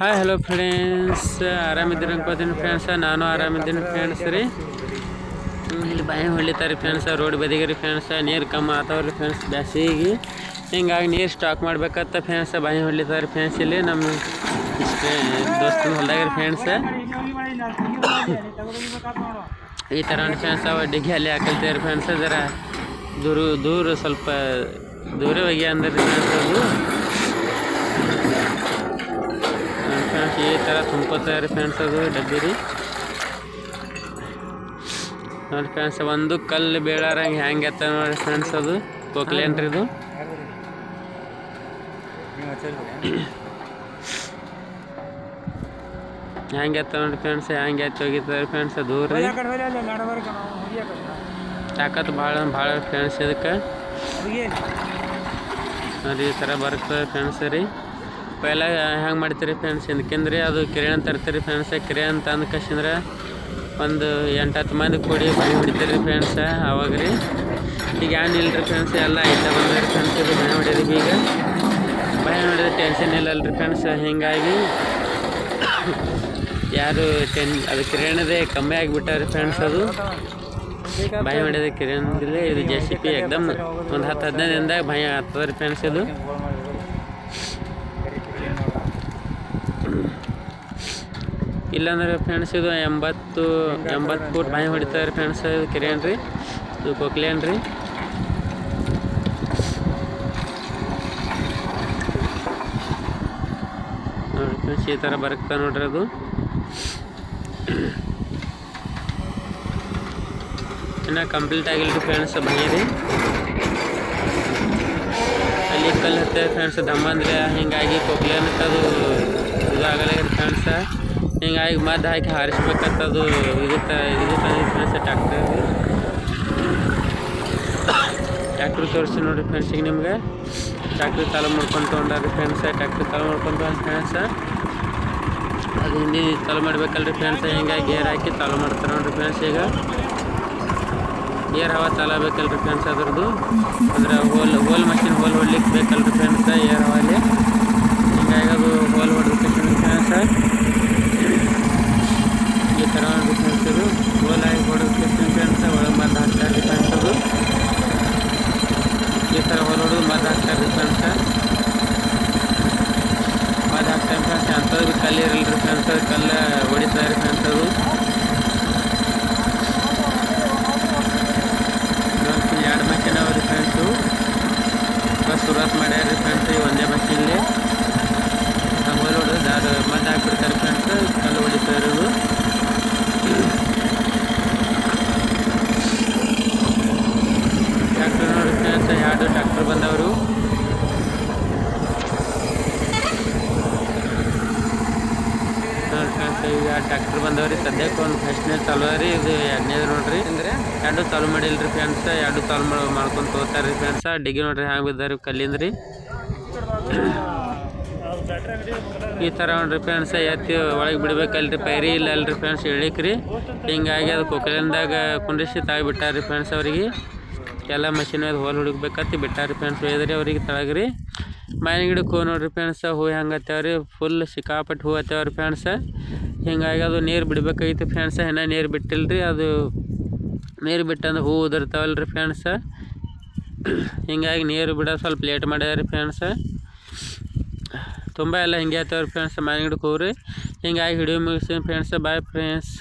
Hi hello friends ಆರಾಮಿದ್ದೀನಿ ಅನ್ಕೋತೀನಿ friends ನಾನು ಆರಾಮಿದ್ದೀನಿ friends ರೀ. ಇಲ್ಲಿ ಬಾಯಿ ಹೊಳಿತಾರೆ ಫ್ರೆಂಡ್ಸ ರೋಡ್ ಬದಿಗೆ ರೀ ಫ್ರೆಂಡ್ಸ ನೀರು ಕಮ್ಮಿ ಆತಾವ್ರಿ ಫ್ರೆಂಡ್ಸ್ ಬ್ಯಾಸಿಗೆ. ಹಿಂಗಾಗಿ ನೀರು ಸ್ಟಾಕ್ ಮಾಡ್ಬೇಕತ್ತ ಫ್ರೆಂಡ್ಸ ಬಾಯಿ ಹೊಳಿತಾರೆ ಫ್ರೆಂಡ್ಸ್ ಇಲ್ಲಿ. ನಮ್ಮ ದೋಸ್ತನ ಹೊಲ್ದಾಗ ರೀ ಫ್ರೆಂಡ್ಸ ಈ ಥರ ಫ್ರೆಂಡ್ಸ್ ಅವ. ಡಿಗ್ಗಿ ಅಲ್ಲಿ ಹಾಕಲ್ತೀವ್ರಿ ಫ್ರೆಂಡ್ಸ್ ಜರ ದೂರ ದೂರ ಸ್ವಲ್ಪ ದೂರ ಹೋಗಿ ಅಂದ್ರೆ ಫ್ರೆಂಡ್ಸ್ ಅದು ಫ್ರೆಂಡ್ಸ್ ಈ ಥರ ತುಂಬ್ಕೋತಾರೆ ಫ್ರೆಂಡ್ಸ್ ಅದು ಡಬ್ಬಿ ರೀ ನೋಡಿ ಫ್ರೆಂಡ್ಸ್ ಒಂದು ಕಲ್ಲು ಬೀಳಾರಂಗೆ ಹೆಂಗೆ ಎತ್ತ ನೋಡಿ ಫ್ರೆಂಡ್ಸ್ ಅದು ಕೊಕ್ಲೇನ್ರಿ ಇದು? ಹೆಂಗೆ ಎತ್ತ ನೋಡಿ ಫ್ರೆಂಡ್ಸ್ ಹೆಂಗೆ ಎತ್ತ ಹೋಗಿದ್ದಾರೆ ಫ್ರೆಂಡ್ಸ್ ದೂರ ರೀ ತಾಕತ್ತು ಭಾಳ ಭಾಳ ಫ್ರೆಂಡ್ಸ್ ಇದಕ್ಕೆ. ನೋಡಿ ಈ ಥರ ಬರ್ತದೆ ಫ್ರೆಂಡ್ಸ್ ರೀ. ಪೈಲ ಹೆಂಗೆ ಮಾಡ್ತೀರಿ ಫ್ರೆಂಡ್ಸ್? ಹಿಂದಕ್ಕಿಂದ್ರಿ ಅದು ಕಿರಾಣಿ ಇರ್ತೀರಿ ಫ್ರೆಂಡ್ಸ್. ಕಿರಾಣ ತಂದು ಕಸಿಂದ್ರೆ ಒಂದು ಎಂಟು, ಹತ್ತು ಮಂದಿ ಕೂಡಿ ಬಾಯಿ ಹೊಡಿತೀರಿ ಫ್ರೆಂಡ್ಸ್. ಅವಾಗ ರೀ ಈಗ ಏನು ಇಲ್ಲರಿ ಫ್ರೆಂಡ್ಸ್? ಎಲ್ಲ ಐಟ ಬಂದ್ರಿ ಫ್ರೆಂಡ್ಸ್. ಇದು ಬಾಯಿ ಹೊಡಿದೀವಿ ಈಗ. ಬಾಯಿ ಹೊಡಿದ್ರೆ ಟೆನ್ಷನ್ ಇಲ್ಲಲ್ರಿ ಫ್ರೆಂಡ್ಸ್. ಹೀಗಾಗಿ ಯಾರು ಟೆನ್ ಅದು ಕಿರಣದೇ ಕಮ್ಮಿ ಆಗಿಬಿಟ್ಟಾರೆ ಫ್ರೆಂಡ್ಸ್ ಅದು. ಬಾಯಿ ಹೊಡೆದ ಕಿರಾಣಿದಲ್ಲಿ ಇದು ಜೆ ಸಿ ಪಿ ಎಕ್ದಮ್ ಒಂದು ಹತ್ತು ಹದಿನೈದು ದಿನದಾಗ ಬಾಯಿ ಆಗ್ತದೆ ರೀ ಫ್ರೆಂಡ್ಸ್ ಇದು. ಇಲ್ಲಾಂದ್ರೆ ಫ್ರೆಂಡ್ಸ್ ಇದು ಎಂಬತ್ತು ಎಂಬತ್ತು ಫೂಟ್ ಬಾಯಿ ಹೊಡಿತಾರೆ ಫ್ರೆಂಡ್ಸ್ ಇದು ಕೆರೆಯನ್ ರೀ ಇದು ಕೊಕ್ಲೇನ್ ರೀ ನೋಡಿ ಫ್ರೆಂಡ್ಸ್ ಈ ಥರ ಬರುತ್ತೆ ನೋಡ್ರಿ ಅದು. ಇನ್ನು ಕಂಪ್ಲೀಟ್ ಆಗಿಲ್ಲ ಫ್ರೆಂಡ್ಸ್ ಬಂದಿದೆ ಅಲ್ಲಿ ಕಲ್ಲು ಫ್ರೆಂಡ್ಸ್ ದಮ್ಮ ಅಂದ್ರೆ ಹಿಂಗಾಗಿ ಕೊಕ್ಲೇನ್ ಅದು ಇದಾಗಲ್ಲ ಫ್ರೆಂಡ್ಸ್ ಹಿಂಗಾಗಿ ಮದ್ದು ಹಾಕಿ ಹಾರಿಸ್ಬೇಕಂತದು ಇದು ಇದಕ್ಕೆ ಇದು ತಂದು ಫ್ರೆಂಡ್ಸ್ ಟ್ಯಾಕ್ಟರ್ ಟ್ಯಾಕ್ಟ್ರ್ ತೋರಿಸಿ ನೋಡಿರಿ ಫ್ರೆಂಡ್ಸ್ ಈಗ ನಿಮ್ಗೆ. ಟ್ಯಾಕ್ಟ್ರ್ ಚಾಲು ಮಾಡ್ಕೊಂಡು ತೊಗೊಂಡ್ರಿ ಫ್ರೆಂಡ್ಸ್ ಟ್ಯಾಕ್ಟ್ರ್ ಚಾಲು ಮಾಡ್ಕೊಂಡು ಫ್ರೆಂಡ್ಸ್ ಅದು ಹಿಂದಿ ಚಾಲು ಮಾಡ್ಬೇಕಲ್ರಿ ಫ್ರೆಂಡ್ಸ್ ಹಿಂಗಾಗಿ ಗೇರ್ ಹಾಕಿ ಚಾಲು ಮಾಡ್ತಾರೆ ನೋಡಿರಿ ಫ್ರೆಂಡ್ಸ್ ಈಗ. ಏರ್ ಹವಾ ಚಾಲ ಬೇಕಲ್ರಿ ಫ್ರೆಂಡ್ಸ್ ಅದ್ರದ್ದು. ಅಂದ್ರೆ ಹೋಲ್ ಹೋಲ್ ಮಷಿನ್ ಹೋಲ್ ಹೊಡ್ಲಿಕ್ಕೆ ಬೇಕಲ್ರಿ ಫ್ರೆಂಡ್ಸ್ ಏರ್ ಹವಾಲಿ ಹಿಂಗಾಗಿ ಅದು ಹೋಲ್ ಹೊಡೆದಕ್ಕೆ ಫ್ರೆಂಡ್ಸ್ ಈ ಥರ ಹೋಲ್ ಆಗಿ ಹೊಡೆದಕ್ಕೆ ಫ್ರೆಂಡ್ಸ್ ಒಳಗೆ ಮದ್ದು ಹಾಕ್ತಾರೆ ಅದು ಈ ಥರ ಹೋಲ್ ಹೊಡೆದು ಮದ್ದು ಹಾಕ್ತಾರೆ ಫ್ರೆಂಡ್ಸ್ ಮದ್ದು ಹಾಕ್ತಾರೆ ಫ್ರೆಂಡ್ಸ್ ಅಂಥದ್ದು ಕಲ್ಲು ಇರಲ್ರಿ ಫ್ರೆಂಡ್ಸ್ ಕಲ್ಲು ಹೊಡಿತಾರೆ ಫ್ರೆಂಡ್ಸ್ ಎರಡು ಮಷಿನ್ ಫ್ರೆಂಡ್ಸು ಸುರತ್ ಮಾಡ್ಯಾರ ರೀ ಫ್ರೆಂಡ್ಸ್ ಈ ಒಂದೇ ಮಷಿನ್ಲಿ ಹಂಗೆ ಹೊಡೆದು ದಾರ ಮದ್ದು ಹಾಕ್ಬಿಡ್ತಾರೆ ಫ್ರೆಂಡ್ಸ್ ಕಲ್ಲು ಹೊಡಿತಾರೆ ಇವು ಟ್ಯಾಕ್ಟರ್ ನೋಡಿ ಫ್ರೆಂಡ್ಸ್ ಎರಡು ಟ್ಯಾಕ್ಟರ್ ಬಂದವರು ನೋಡಿ ಫ್ರೆಂಡ್ಸ್ ಈಗ ಟ್ಯಾಕ್ಟರ್ ಬಂದವ್ರಿ. ಸದ್ಯಕ್ಕೆ ಒಂದು ಫಸ್ಟ್ನೇ ಚಾಲು ರೀ ಇದು ಎರಡನೇದು ನೋಡ್ರಿ. ಅಂದ್ರೆ? ಎರಡು ಚಾಲು ಮಾಡಿಲ್ರಿ ಫ್ರೆಂಡ್ಸ್ ಎರಡು ಚಾಲು ಮಾಡಿ ಮಾಡ್ಕೊಂಡು ತಗೋತಾರೆ ರೀ ಫ್ರೆಂಡ್ಸ್. ಡಿಗಿ ನೋಡ್ರಿ ಹ್ಯಾಂಗೆ ಬಿದ್ದಾರಿ ಕಲ್ಲಿಂದ್ರಿ. ಈ ಥರ ನೋಡ್ರಿ ಫ್ರೆಂಡ್ಸ್ ಎತ್ತಿ ಒಳಗೆ ಬಿಡ್ಬೇಕಲ್ರಿ. ಪೈರಿ ಇಲ್ಲ ಅಲ್ರಿ ಫ್ರೆಂಡ್ಸ್ ಇಳಿಕ್ರಿ. ಹಿಂಗಾಗಿ ಅದು ಕೊಕ್ಕಲಿಂದಾಗ ಕುಂಡಿಸಿ ತಾಗಿಬಿಟ್ಟಾರಿ ಫ್ರೆಂಡ್ಸ್ ಅವರಿಗೆ. ಎಲ್ಲ ಮಷಿನ್ ಅದು ಹೋಲ್ ಹುಡುಕ್ಬೇಕತ್ತಿ ಬಿಟ್ಟಾರಿ ಫ್ರೆಂಡ್ಸ್. ಒಯ್ದ್ರಿ ಅವ್ರಿಗೆ ತಳಗ್ರಿ. ಮಾವಿನ ಗಿಡಕ್ಕೆ ಹೂ ನೋಡ್ರಿ ಫ್ರೆಂಡ್ಸ್ ಹೂ ಹೆಂಗೆ ಹತ್ತವ್ರಿ ಫುಲ್ ಸಿಕ್ಕಾಪಟ್ಟು ಹೂ ಹತ್ತೇವ್ರಿ ಫ್ರೆಂಡ್ಸ್. ಹಿಂಗಾಗಿ ಅದು ನೀರು ಬಿಡಬೇಕಾಗಿತ್ತು ಫ್ರೆಂಡ್ಸ್ ಇನ್ನೂ ನೀರು ರೀ ಅದು ನೀರು ಬಿಟ್ಟಂದ್ರೆ ಹೂ ರೀ ಫ್ರೆಂಡ್ಸ್ ಹಿಂಗಾಗಿ ನೀರು ಬಿಡೋದು ಸ್ವಲ್ಪ ಲೇಟ್ ಮಾಡ್ಯಾರ ಫ್ರೆಂಡ್ಸ್ ತುಂಬ ಎಲ್ಲ ಹಿಂಗೆ ಆಯ್ತವ್ರಿ ಫ್ರೆಂಡ್ಸ್ ಮಾವಿನ ಗಿಡಕ್ಕೆ ಹೋಗ್ರಿ ಹಿಂಗಾಗಿ ಹಿಡಿಯೋ ಮುಗಿಸ್ತೀನಿ ಫ್ರೆಂಡ್ಸ್ ಬಾಯ್ ಫ್ರೆಂಡ್ಸ್